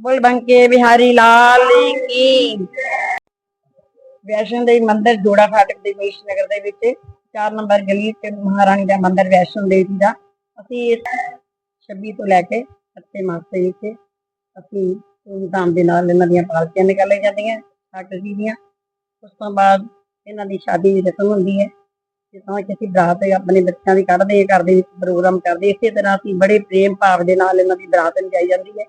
ਬੋਲ ਬੰਕੇ ਬਿਹਾਰੀ ਲਾਲ ਕੀ? ਵੈਸ਼ਨੋ ਦੇਵੀ ਮੰਦਿਰ ਜੋੜਾ ਫਾਟਕ ਦੇ ਮੀਸ਼ ਨਗਰ ਦੇ ਵਿੱਚ 4 ਨੰਬਰ ਗਲੀ ਤੇ ਮਹਾਰਾਣੀ ਦਾ ਮੰਦਿਰ ਵੈਸ਼ਨੋ ਦੇਵੀ ਦਾ। ਅਸੀਂ ਇਸ 26 ਤੋਂ ਲੈ ਕੇ 28 ਮਾਸ ਦੇ ਵਿੱਚ ਅਸੀਂ ਧੂਮਧਾਮ ਦੇ ਨਾਲ ਇਹਨਾਂ ਦੀਆਂ ਪਾਲਕੀਆਂ ਨਿਕਾਲੀਆਂ ਜਾਂਦੀਆਂ ਠਾਕਰ ਜੀ ਦੀਆਂ ਉਸ ਤੋਂ ਬਾਅਦ ਇਹਨਾਂ ਦੀ ਸ਼ਾਦੀ ਦੀ ਰਸਮ ਹੁੰਦੀ ਹੈ। ਜਿਸ ਤਰ੍ਹਾਂ ਕਿ ਅਸੀਂ ਬਰਾਤ ਆਪਣੇ ਬੱਚਿਆਂ ਦੀ ਕੱਢਦੇ ਕਰਦੇ ਵਿੱਚ ਪ੍ਰੋਗਰਾਮ ਕਰਦੇ। ਇਸੇ ਤਰ੍ਹਾਂ ਅਸੀਂ ਬੜੇ ਪ੍ਰੇਮ ਭਾਵ ਦੇ ਨਾਲ ਇਹਨਾਂ ਦੀ ਬਰਾਤ ਲਿਜਾਈ ਜਾਂਦੀ ਹੈ।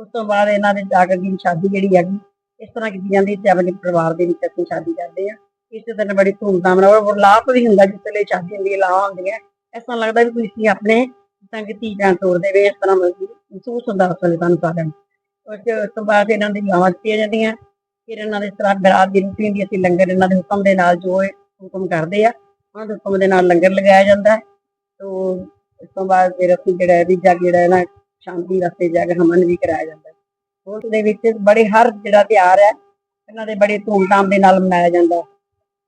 ਉਸ ਤੋਂ ਬਾਅਦ ਇਹਨਾਂ ਦੇ ਜਾ ਕੇ ਸ਼ਾਦੀ ਜਿਹੜੀ ਹੈਗੀ ਇਸ ਤਰ੍ਹਾਂ ਕੀਤੀ ਜਾਂਦੀ ਤੇ ਆਪਣੇ ਪਰਿਵਾਰ ਦੇ ਵਿੱਚ ਅਸੀਂ ਸ਼ਾਦੀ ਕਰਦੇ ਆ ਇਸੇ ਤਰ੍ਹਾਂ ਬੜੀ ਧੂਮਧਾਮ ਨਾਲ ਔਰ ਲਾਪ ਵੀ ਹੁੰਦਾ ਜਿਸ ਵੇਲੇ ਸ਼ਾਦੀ ਹੁੰਦੀ ਹੈ ਲਾਵਾਂ ਹੁੰਦੀਆਂ। ਇਸ ਤਰ੍ਹਾਂ ਲੱਗਦਾ ਵੀ ਤੁਸੀਂ ਆਪਣੇ ਸੰਗ ਧੀ ਭੈਣ ਤੋਰਦੇ ਵੇ ਇਸ ਤਰ੍ਹਾਂ ਮਹਿਸੂਸ ਹੁੰਦਾ ਉਸ ਵੇਲੇ ਤੁਹਾਨੂੰ ਸਾਰਿਆਂ ਨੂੰ। ਉਸ ਤੋਂ- ਬਾਅਦ ਇਹਨਾਂ ਦੀ ਲਾਵਾਂ ਦਿੱਤੀਆਂ ਜਾਂਦੀਆਂ। ਫਿਰ ਇਹਨਾਂ ਦੇ ਇਸ ਬਰਾਤ ਦੀ ਰੋਟੀ ਹੁੰਦੀ ਹੈ, ਅਸੀਂ ਲੰਗਰ ਇਹਨਾਂ ਦੇ ਹੁਕਮ ਦੇ ਨਾਲ ਜੋ ਇਹ ਹੁਕਮ ਕਰਦੇ ਆ ਉਹਨਾਂ ਦੇ ਹੁਕਮ ਦੇ ਨਾਲ ਲੰਗਰ ਲਗਾਇਆ ਜਾਂਦਾ। ਹੈ ਤੋਂ ਇਸ ਤੋਂ ਬਾਅਦ ਫਿਰ ਅਸੀਂ ਜਿਹੜਾ ਇਹਦੀ ਜਗ ਜਿਹੜਾ ਨਾ ਸ਼ਾਂਤੀ ਵਾਸਤੇ ਜਗ ਹਮਨ ਵੀ ਕਰਾਇਆ ਜਾਂਦਾ ਹੈ। ਉਸ ਦੇ ਵਿੱਚ ਬੜੇ ਹਰ ਜਿਹੜਾ ਤਿਉਹਾਰ ਹੈ, ਇਹਨਾਂ ਦੇ ਬੜੇ ਧੂਮਧਾਮ ਦੇ ਨਾਲ ਮਨਾਇਆ ਜਾਂਦਾ ਹੈ।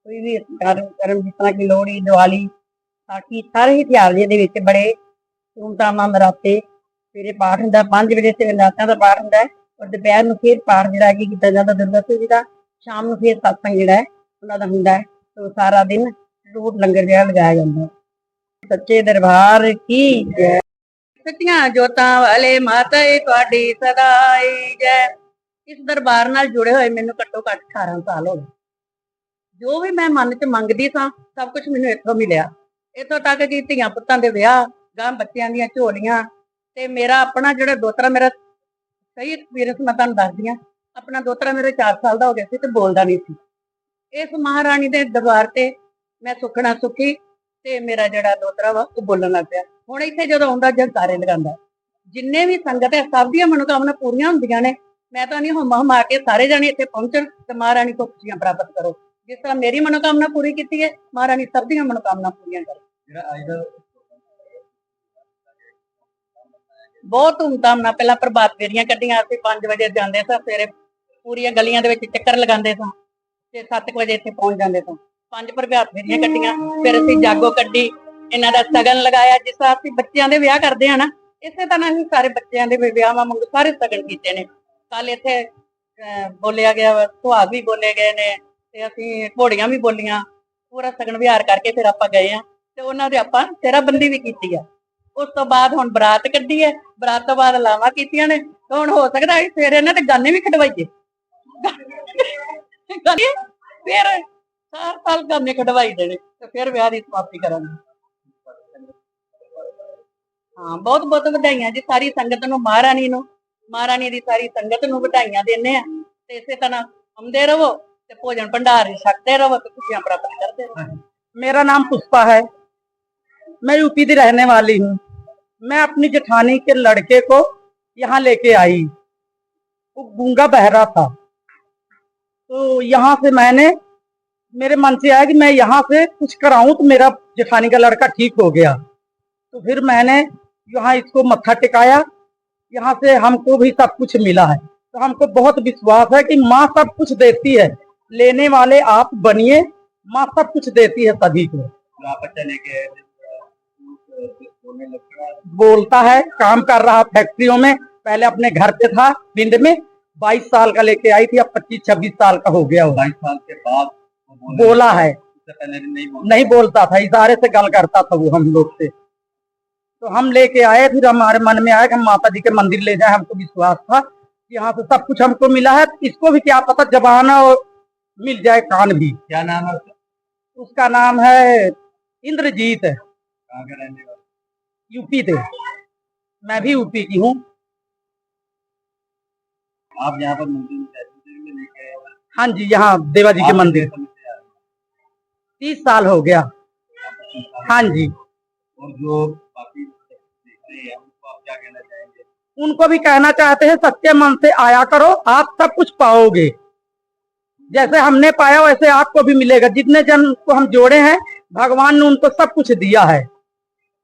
ਕੋਈ ਵੀ ਕਾਰਨ ਕਰਮ ਜਿਸ ਤਰ੍ਹਾਂ ਕਿ ਲੋਹੜੀ, ਦੀਵਾਲੀ ਸਾਕੀ ਸਾਰੇ ਹੀ ਤਿਉਹਾਰ ਜਿਹਦੇ ਵਿੱਚ ਬੜੇ ਧੂਮਧਾਮ ਨਾਲ ਨਰਾਤੇ ਸਵੇਰੇ ਪਾਠ ਹੁੰਦਾ 5 ਵਜੇ ਸਵੇਰੇ ਨਰਾਤਿਆਂ ਦਾ ਪਾਠ ਹੁੰਦਾ ਹੈ ਔਰ ਦੁਪਹਿਰ ਨੂੰ ਫਿਰ ਪਾਠ ਜਿਹੜਾ ਕੀ ਕੀਤਾ ਜਾਂਦਾ, ਦੁਰਗਾ ਜੀ ਦਾ, ਸ਼ਾਮ ਨੂੰ ਫਿਰ ਸਤਸੰਗ ਜਿਹੜਾ ਹੈ, ਉਹਨਾਂ ਦਾ ਹੁੰਦਾ ਹੈ। ਤੋਂ ਸਾਰਾ ਦਿਨ ਰੋਟ ਲੰਗਰ ਜਿਹੜਾ ਲਗਾਇਆ ਜਾਂਦਾ ਹੈ। ਸੱਚੇ ਦਰਬਾਰ ਕੀ ਜੈ। ਸੱਚੀਆਂ ਜੋਤਾਂ ਵਾਲੇ ਮਾਤਾ ਤੁਹਾਡੀ ਸਦਾਈ ਜੈ। ਇਸ ਦਰਬਾਰ ਨਾਲ ਜੁੜੇ ਹੋਏ ਮੈਨੂੰ ਘੱਟੋ ਘੱਟ 18 ਸਾਲ ਹੋ ਗਏ। ਜੋ ਵੀ ਮੈਂ ਮਨ 'ਚ ਮੰਗਦੀ ਸਾਂ, ਸਭ ਕੁਝ ਮੈਨੂੰ ਇੱਥੋਂ ਮਿਲਿਆ। ਇੱਥੋਂ ਤੱਕ ਕਿ ਧੀਆਂ ਪੁੱਤਾਂ ਦੇ ਵਿਆਹ ਗਾਂ ਬੱਚਿਆਂ ਦੀਆਂ ਝੋਲੀਆਂ, ਤੇ ਮੇਰਾ ਆਪਣਾ ਜਿਹੜਾ ਦੋਤਰਾ, ਮੇਰਾ ਸਹੀ ਐਕਸਪੀਰੀਅੰਸ ਮੈਂ ਤੁਹਾਨੂੰ ਦੱਸਦੀ ਹਾਂ, ਆਪਣਾ ਦੋਤਰਾ ਮੇਰੇ 4 ਸਾਲ ਦਾ ਹੋ ਗਿਆ ਸੀ ਤੇ ਬੋਲਦਾ ਨਹੀਂ ਸੀ। ਇਸ ਮਹਾਰਾਣੀ ਦੇ ਦਰਬਾਰ ਤੇ ਮੈਂ ਸੁਖਣਾ ਸੁਖੀ ਤੇ ਮੇਰਾ ਜਿਹੜਾ ਦੋਤਰਾ ਵਾ ਉਹ ਬੋਲਣ ਲੱਗ ਪਿਆ। ਹੁਣ ਇੱਥੇ ਜਦੋਂ ਆਉਂਦਾ ਜਗਕਾਰੇ ਲਗਾਉਂਦਾ ਜਿੰਨੇ ਵੀ ਸੰਗਤ ਹੈ ਸਭ ਦੀਆਂ ਮਨੋਕਾਮਨਾ ਪੂਰੀਆਂ ਹੁੰਦੀਆਂ ਨੇ। ਮੈਂ ਤਾਂ ਨਹੀਂ ਹਮਾ ਹਮਾ ਕੇ ਸਾਰੇ ਜਾਣੇ ਇੱਥੇ ਪਹੁੰਚਣ ਤੇ ਮਹਾਰਾਣੀ ਤੋਂ ਖੁਸ਼ੀਆਂ ਪ੍ਰਾਪਤ ਕਰੋ। ਜਿਸ ਤਰ੍ਹਾਂ ਮੇਰੀ ਮਨੋਕਾਮਨਾ ਪੂਰੀ ਕੀਤੀ ਹੈ ਮਹਾਰਾਣੀ ਸਭ ਦੀਆਂ ਮਨੋਕਾਮਨਾ ਪੂਰੀਆਂ ਕਰੇ। ਜਿਹੜਾ ਅੱਜ ਦਾ ਬਹੁਤ ਧੂਮਧਾਮ ਨਾਲ ਪਹਿਲਾਂ ਪ੍ਰਭਾਤ ਫੇਰੀਆਂ ਕੱਢੀਆਂ ਅਸੀਂ 5 ਵਜੇ ਜਾਂਦੇ ਸਾਂ ਸਵੇਰੇ ਪੂਰੀਆਂ ਗਲੀਆਂ ਦੇ ਵਿੱਚ ਚੱਕਰ ਲਗਾਉਂਦੇ ਸਾਂ ਤੇ 7 ਵਜੇ ਇੱਥੇ ਪਹੁੰਚ ਜਾਂਦੇ ਸਾਂ। ਪੰਜ ਪ੍ਰਭਾਤ ਫੇਰੀਆਂ ਕੱਢੀਆਂ ਫਿਰ ਅਸੀਂ ਜਾਗੋ ਕੱਢੀ, ਇਹਨਾਂ ਦਾ ਸਗਨ ਲਗਾਇਆ, ਜਿਸ ਤਰ੍ਹਾਂ ਅਸੀਂ ਬੱਚਿਆਂ ਦੇ ਵਿਆਹ ਕਰਦੇ ਆ ਨਾ, ਇਸੇ ਤਰ੍ਹਾਂ ਅਸੀਂ ਸਾਰੇ ਬੱਚਿਆਂ ਦੇ ਵੀ ਵਾਂਗੂ ਸਾਰੇ ਸਗਨ ਕੀਤੇ ਨੇ। ਕੱਲ ਇੱਥੇ ਬੋਲਿਆ ਗਿਆ ਸੁਹਾਗ ਵੀ ਬੋਲੇ ਗਏ ਨੇ, ਤੇ ਅਸੀਂ ਘੋੜੀਆਂ ਵੀ ਬੋਲੀਆਂ, ਪੂਰਾ ਸਗਨ ਵਿਹਾਰ ਕਰਕੇ ਫਿਰ ਆਪਾਂ ਗਏ ਆ ਤੇ ਉਹਨਾਂ ਦੇ ਆਪਾਂ ਤੇਰਾਬੰਦੀ ਵੀ ਕੀਤੀ ਆ। ਉਸ ਤੋਂ ਬਾਅਦ ਹੁਣ ਬਰਾਤ ਕੱਢੀ ਹੈ, ਬਰਾਤ ਤੋਂ ਬਾਅਦ ਲਾਵਾਂ ਕੀਤੀਆਂ ਨੇ ਹੁਣ ਹੋ ਸਕਦਾ ਹੈ ਸਵੇਰੇ ਇਹਨਾਂ ਤੇ ਗਾਨੇ ਵੀ ਕਢਵਾਈਏ ਫਿਰ ਸਾਰ ਸਾਲ ਗਾਨੇ ਕਢਵਾਈ ਦੇਣੇ ਤੇ ਫਿਰ ਵਿਆਹ ਦੀ ਸਮਾਪਤੀ ਕਰਾਂਗੇ ਹਾਂ ਬਹੁਤ ਬਹੁਤ ਵਧਾਈਆਂ ਜੀ ਸਾਰੀ ਸੰਗਤ ਨੂੰ ਮਹਾਰਾਣੀ ਨੂੰ ਮਹਾਰਾਣੀ ਦੀ ਸਾਰੀ ਸੰਗਤ ਨੂੰ ਵਧਾਈਆਂ ਦਿੰਦੇ ਆ ਤੇ ਇਸੇ ਤਰ੍ਹਾਂ ਆਉਂਦੇ ਰਹੋ ਤੇ ਭੋਜਨ ਭੰਡਾਰ ਛਕਦੇ ਰਹੋ ਤੇ ਖੁਸ਼ੀਆਂ ਪ੍ਰਾਪਤ ਕਰਦੇ ਰਹੋ मेरा नाम पुष्पा है मैं यूपी की रहने वाली हूँ मैं अपनी जेठानी के लड़के को यहाँ लेके आई वो गूंगा बहरा था तो यहाँ से मैंने मेरे मन से आया कि मैं यहाँ से कुछ कराऊं तो मेरा जेठानी का लड़का ठीक हो गया। तो फिर मैंने यहाँ इसको मत्था टिकाया। यहाँ से हमको भी सब कुछ मिला है। तो हमको बहुत विश्वास है कि माँ सब कुछ देती है। लेने वाले आप बनिए माँ सब कुछ देती है सभी को। लग गया बोलता है काम कर रहा फैक्ट्रियों में। पहले अपने घर पे था पिंड में। 22 साल का लेके आई थी अब 25 26 साल का हो गया वो बाईस साल के बाद बोला है। नहीं बोला नहीं बोलता था इशारे से गल करता था वो हम लोग से। तो हम लेके आए फिर हमारे मन में आया कि हम माता जी के मंदिर ले जाए हमको विश्वास था कि यहाँ से सब कुछ हमको मिला है इसको भी क्या पता जबाना और मिल जाए कान भी। क्या नाम है उसका? उसका नाम है इंद्रजीत। वाले? यूपी थे मैं भी यूपी की हूँ। आप यहाँ पर मंदिर हैं। हाँ जी यहाँ देवा जी के मंदिर। तीस साल हो गया। हाँ जी। और जो बाकी उनको आप क्या कहना चाहेंगे? उनको भी कहना चाहते हैं सच्चे मन से आया करो आप सब कुछ पाओगे। जैसे हमने पाया वैसे आपको भी मिलेगा। जितने जन को हम जोड़े हैं भगवान ने उनको सब कुछ दिया है।